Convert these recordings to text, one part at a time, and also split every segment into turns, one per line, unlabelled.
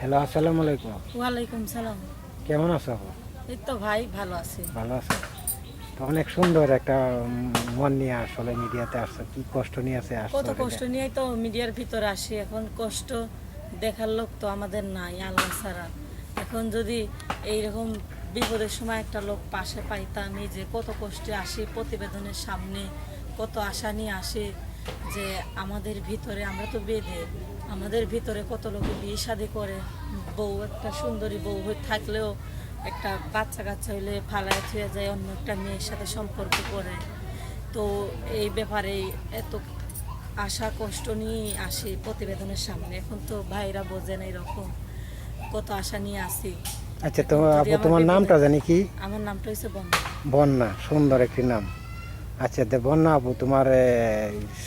Hello আসসালামু আলাইকুম।
ওয়ালাইকুম সালাম।
কেমন আছো আপু?
এই তো ভাই ভালো আছি।
ভালো আছো? তো অনেক সুন্দর একটা মন নিয়ে আসলে মিডিয়াতে আসছো। কি কষ্ট নিয়ে আছে
কত কষ্ট নিয়ে তো মিডিয়ার ভিতরে আসি। এখন কষ্ট দেখার লোক তো আমাদের নাই আল্লাহ ছাড়া। এখন যদি এইরকম বিপদের সময় একটা লোক পাশে পাইতাম এই যে কত কষ্টে আসি প্রতিবেদনের সামনে কত আশা নিয়ে আসি যে আমাদের ভিতরে আমরা তো বেঁধে আমাদের ভিতরে কত লোকে বিয়ে শাদি করে বউ একটা সুন্দরী বউ হয়ে থাকলেও একটা বাচ্চা কাচ্চা হইলে ফালায় থুয়ে যায় অন্য একটা মেয়ের সাথে সম্পর্ক করে। তো এই ব্যাপারে এত আশা কষ্ট নিয়ে আসি প্রতিবেদনের সামনে। এখন তো ভাইরা বোঝেন এরকম কত আশা নিয়ে আসি।
আচ্ছা তো
যদি
আপু
আমার
তোমার নামটা জানি কি?
আমার নামটা হচ্ছে বন্যা।
বন্যা সুন্দর একটি নাম। আচ্ছা তো না আপু তোমার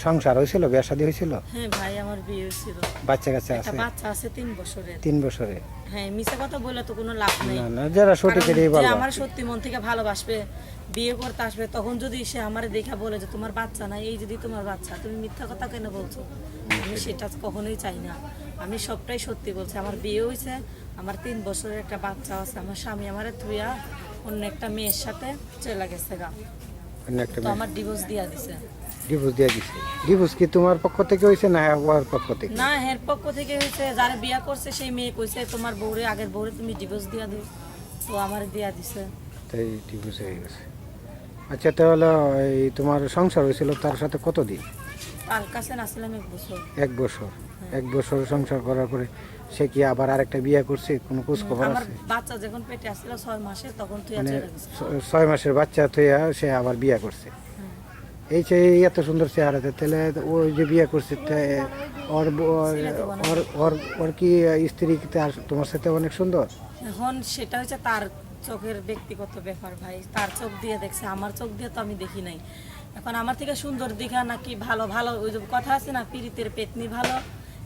সংসার হয়েছিল বিয়ে শাদী হয়েছিল?
হ্যাঁ ভাই আমার বিয়ে হয়েছিল।
বাচ্চা কাচ্চা আছে?
বাচ্চা আছে তিন বছরের।
তিন বছরে
হ্যাঁ মিশে কথা বলে তো কোনো লাভ নেই।
না না যারা সঠিক এটাই
যে আমার সত্যি মন থেকে ভালোবাসবে বিয়ে করতে আসবে তখন যদি সে আমার দেখা বলে যে তোমার বাচ্চা নাই এই যদি তোমার বাচ্চা তুমি মিথ্যা কথা কেন বলছো? আমি সেটা কখনোই চাই না। আমি সবটাই সত্যি বলছি। আমার বিয়ে হয়েছে আমার তিন বছরের একটা বাচ্চা আছে আমার স্বামী আমার থুয়া অন্য একটা মেয়ের সাথে চলে গেছে গা। তো আমার ডিভোর্স দিয়া দিছে।
ডিভোর্স দিয়ে দিছে। ডিভোর্স কি তোমার পক্ষ থেকে হয়েছে না ওর পক্ষ থেকে?
না হের পক্ষ থেকে হয়েছে যারা বিয়া করছে সেই মেয়ে কইছে তোমার বউরে আগের বউরে তুমি ডিভোর্স দিয়া দিও। তো আমার দিয়া দিছে।
তাই ডিভোর্স হয়ে গেছে। আচ্ছা তাহলে এই তোমার সংসার হয়েছিল তার সাথে কতদিন?
তার কাছে নাছিলাম এক বছর।
এক বছর। এক বছর সংসার করার পরে সে কি আবার আরেকটা বিয়ে করছে? কোনো খোঁজ খবর আছে?
বাচ্চা যখন পেটে আসছিল ছয় মাসে তখন তুই
মানে ছয় মাসের বাচ্চা থইয়া সে আবার বিয়ে করছে। এই যে এত সুন্দর চেহারাতে তাহলে ওই যে বিয়ে করছে ওর ওর ওর ওর কি স্ত্রী কি তার তোমার সাথে অনেক সুন্দর?
এখন সেটা হচ্ছে তার চোখের ব্যক্তিগত ব্যাপার ভাই। তার চোখ দিয়ে দেখছে আমার চোখ দিয়ে তো আমি দেখি নাই। এখন আমার থেকে সুন্দর দিঘা নাকি ভালো ভালো ওই কথা আছে না পীড়িতের পেতনি ভালো।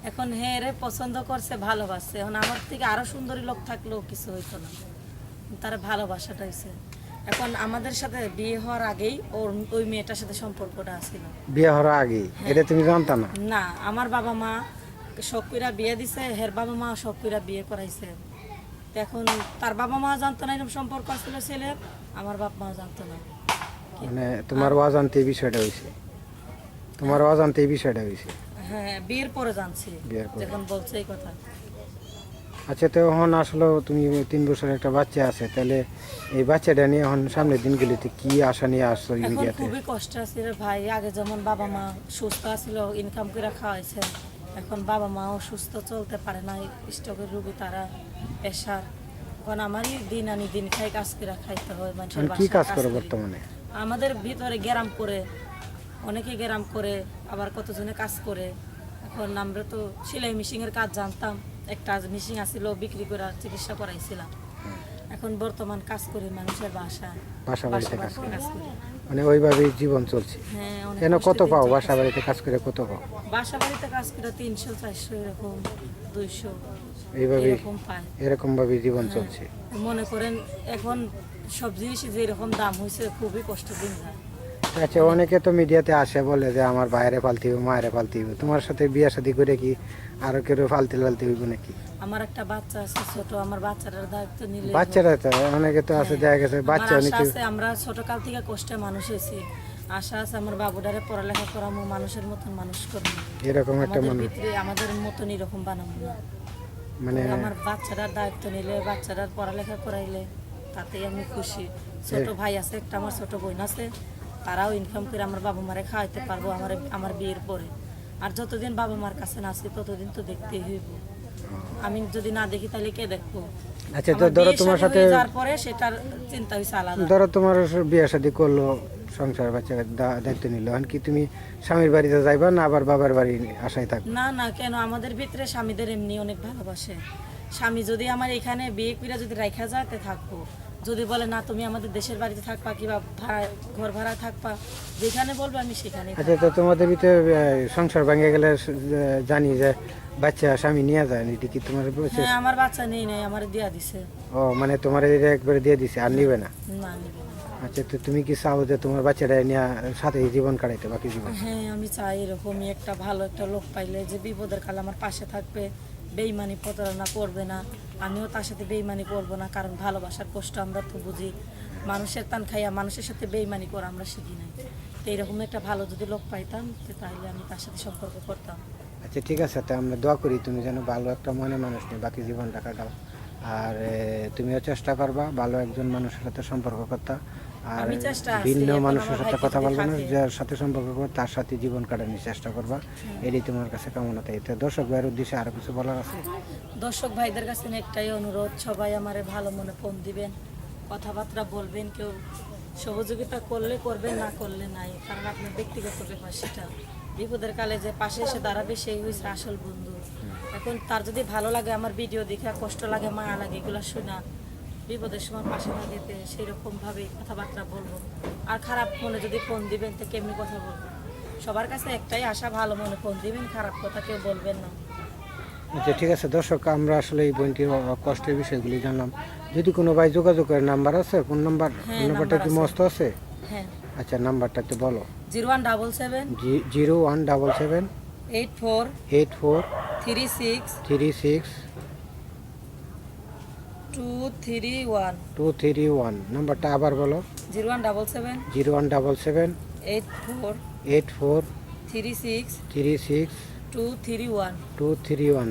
এখন হে রে পছন্দ করছে ভালোবাসছে। এখন আমার থেকে আরও সুন্দরী লোক থাকলেও কিছু হইতো না। তার ভালোবাসাটা হয়েছে এখন আমাদের সাথে বিয়ে হওয়ার আগেই ওর ওই মেয়েটার সাথে সম্পর্কটা আছিল
বিয়ে হওয়ার আগে? এটা তুমি জানতা না?
না আমার বাবা মা শকুরা বিয়ে দিছে হের বাবা মা শকুরা বিয়ে করাইছে। এখন তার বাবা মা জানতো না এরকম সম্পর্ক আসলে ছেলে আমার বাপ মা জানতো না।
মানে তোমার অজান্তে এই বিষয়টা হয়েছে তোমার অজান্তে এই বিষয়টা হয়েছে
হ্যাঁ বিয়ের পরে জানছি।
বিয়ের পরে।
যখন বলছে এই কথা।
আচ্ছা তো এখন আসলে তুমি তিন বছর একটা বাচ্চা আছে তাহলে এই বাচ্চাটা নিয়ে এখন সামনের দিনগুলিতে কি আশা নিয়ে আসছো মিডিয়াতে
খুবই কষ্ট আছে রে ভাই। আগে যেমন বাবা মা সুস্থ আছিল ইনকাম করে খাওয়াইছে এখন বাবা মাও সুস্থ চলতে পারে না স্টকের রুগী তারা পেশার। এখন আমারই দিন আনি দিন খাই কাজ করে খাইতে হয় মানুষের
কি কাজ করো
করি।
বর্তমানে?
আমাদের ভিতরে গ্যারাম করে অনেকে গ্যারাম করে আবার কতজনে কাজ করে। এখন আমরা তো সেলাই মেশিনের কাজ জানতাম। একটা মেশিন আসছিল বিক্রি করে চিকিৎসা করাইছিলাম। এখন বর্তমান কাজ করি মানুষের বাসায়।
বাসা বাড়িতে কাজ
করি।
মানে ওইভাবেই জীবন চলছে।
হ্যাঁ
কেন কত পাও? বাসা বাড়িতে কাজ করে কত পাও?
বাসা বাড়িতে কাজ করে তিনশো চারশো এরকম দুইশো
এইভাবে
এরকম
ভাবে জীবন
হ্যাঁ।
চলছে।
মনে করেন এখন সব জিনিসই যে এরকম দাম হয়েছে খুবই কষ্ট দিন যায়
আচ্ছা অনেকে তো মিডিয়াতে আসে বলে যে আমার বাইরে ফালতে হইব মায়েরে ফালতে হইব। তোমার সাথে বিয়ে শাদি করে কি আরও কেউ ফালতে ফালতে হইব নাকি?
আমার একটা বাচ্চা আছে ছোট আমার বাচ্চাটার দায়িত্ব নিলে
বাচ্চারা তো অনেকে তো আছে দেখা গেছে বাচ্চা অনেকে
আছে আমরা ছোটকাল থেকে কষ্টে মানুষ হয়েছি। আশা আছে আমার বাবুটারে পড়ালেখা করামো মানুষের মতন মানুষ করব
এরকম একটা মানুষ।
ভিতরে আমাদের মতন এরকম বানাবো
মানে
আমার বাচ্চাটার দায়িত্ব নিলে বাচ্চাটার পড়ালেখা করাইলে তাতেই আমি খুশি। ছোট ভাই আছে একটা আমার ছোট বোন আছে তারাও ইনকাম করে আমার বাবা মারে খাওয়াইতে পারব আমার আমার বিয়ের পরে। আর যতদিন বাবা মার কাছে না আসি ততদিন তো দেখতেই হইব। আমি যদি না দেখি তাহলে কে দেখব?
আচ্ছা তো ধরো তোমার সাথে
পরে সেটার চিন্তা হয়েছে আলাদা।
ধরো তোমার বিয়ে শাদি করল সংসার বাচ্চা দায়িত্ব নিল এখন কি তুমি স্বামীর বাড়িতে যাইবা না আবার বাবার বাড়ি আশায় থাকবে?
না না কেন? আমাদের ভিতরে স্বামীদের এমনি অনেক ভালোবাসে। স্বামী যদি আমার এখানে বিয়ে করে যদি রাখা যায় তে থাকব যদি বলে না তুমি আমাদের দেশের বাড়িতে থাকবা কিংবা ভাড়া ঘর ভাড়া থাকবা যেখানে বলব আমি সেখানে
আচ্ছা তো তোমাদের ভিতরে সংসার ভেঙে গেলে জানি যে বাচ্চা স্বামী নিয়ে যায় এটি কি তোমার বলছে
হ্যাঁ আমার বাচ্চা নেই নাই আমার দিয়া দিছে।
ও মানে তোমার এটা একবারে দিয়ে দিছে আর নিবে না?
না নিবে না।
আচ্ছা তো তুমি কি চাও যে তোমার বাচ্চাটা নিয়ে সাথে জীবন কাটাইতে বাকি জীবন?
হ্যাঁ আমি চাই এরকমই একটা ভালো একটা লোক পাইলে যে বিপদের কালে আমার পাশে থাকবে। বেইমানি প্রতারণা করবে না। আমিও তার সাথে বেইমানি করব না, কারণ ভালোবাসার কষ্ট আমরা তো বুঝি। মানুষের তান খাইয়া মানুষের সাথে বেইমানি করা আমরা শিখি নাই। তো এইরকম একটা ভালো যদি লোক পাইতাম তাহলে আমি তার সাথে সম্পর্ক করতাম।
আচ্ছা ঠিক আছে, তো আমরা দোয়া করি তুমি যেন ভালো একটা মনে মানুষ নিয়ে বাকি জীবনটা কাটাও। আর তুমিও চেষ্টা করবা ভালো একজন মানুষের সাথে সম্পর্ক করতে। আর
আমি চেষ্টা আছি,
ভিন্ন মানুষের সাথে কথা বলব না যার সাথে সম্পর্ক করব তার সাথে জীবন কাটানোর চেষ্টা করবা। এটাই তোমার কাছে কামনা তাই। তো দর্শক ভাইয়ের উদ্দেশ্যে আরও কিছু বলার আছে?
দর্শক ভাইদের কাছে একটাই অনুরোধ সবাই আমারে ভালো মনে ফোন দিবেন কথাবার্তা বলবেন কেউ সহযোগিতা করলে করবেন না করলে নাই। কারণ আপনার ব্যক্তিগত ব্যাপার সেটা। বিপদের কালে যে পাশে এসে দাঁড়াবে সেই হয়েছে আসল বন্ধু। এখন তার যদি ভালো লাগে আমার ভিডিও দেখা কষ্ট লাগে মায়া লাগে এগুলো শোনা বিপদের সময় পাশে থাকিতে সেই রকম ভাবে কথাবার্তা বলব। আর খারাপ মনে যদি ফোন দিবেন তো কেমনি কথা বলব? সবার কাছে একটাই আশা ভালো মনে ফোন দিবেন খারাপ কথা কেউ বলবেন না।
আচ্ছা ঠিক আছে দর্শক আমরা আসলে এই বইটির কষ্টের বিষয়গুলি জানলাম। যদি কোনো ভাই যোগাযোগের নাম্বার আছে? কোন নাম্বার?
হ্যাঁ,
নাম্বারটা কি মস্ত আছে?
হ্যাঁ।
আচ্ছা নাম্বারটা একটু বলো।
Zero one double seven
zero one double seven
eight four
eight four
three six
three six
two three one
two three one নাম্বারটা আবার বলো।
Zero one double seven
zero one double seven
eight four
eight four
three six
three six
two three one
two three one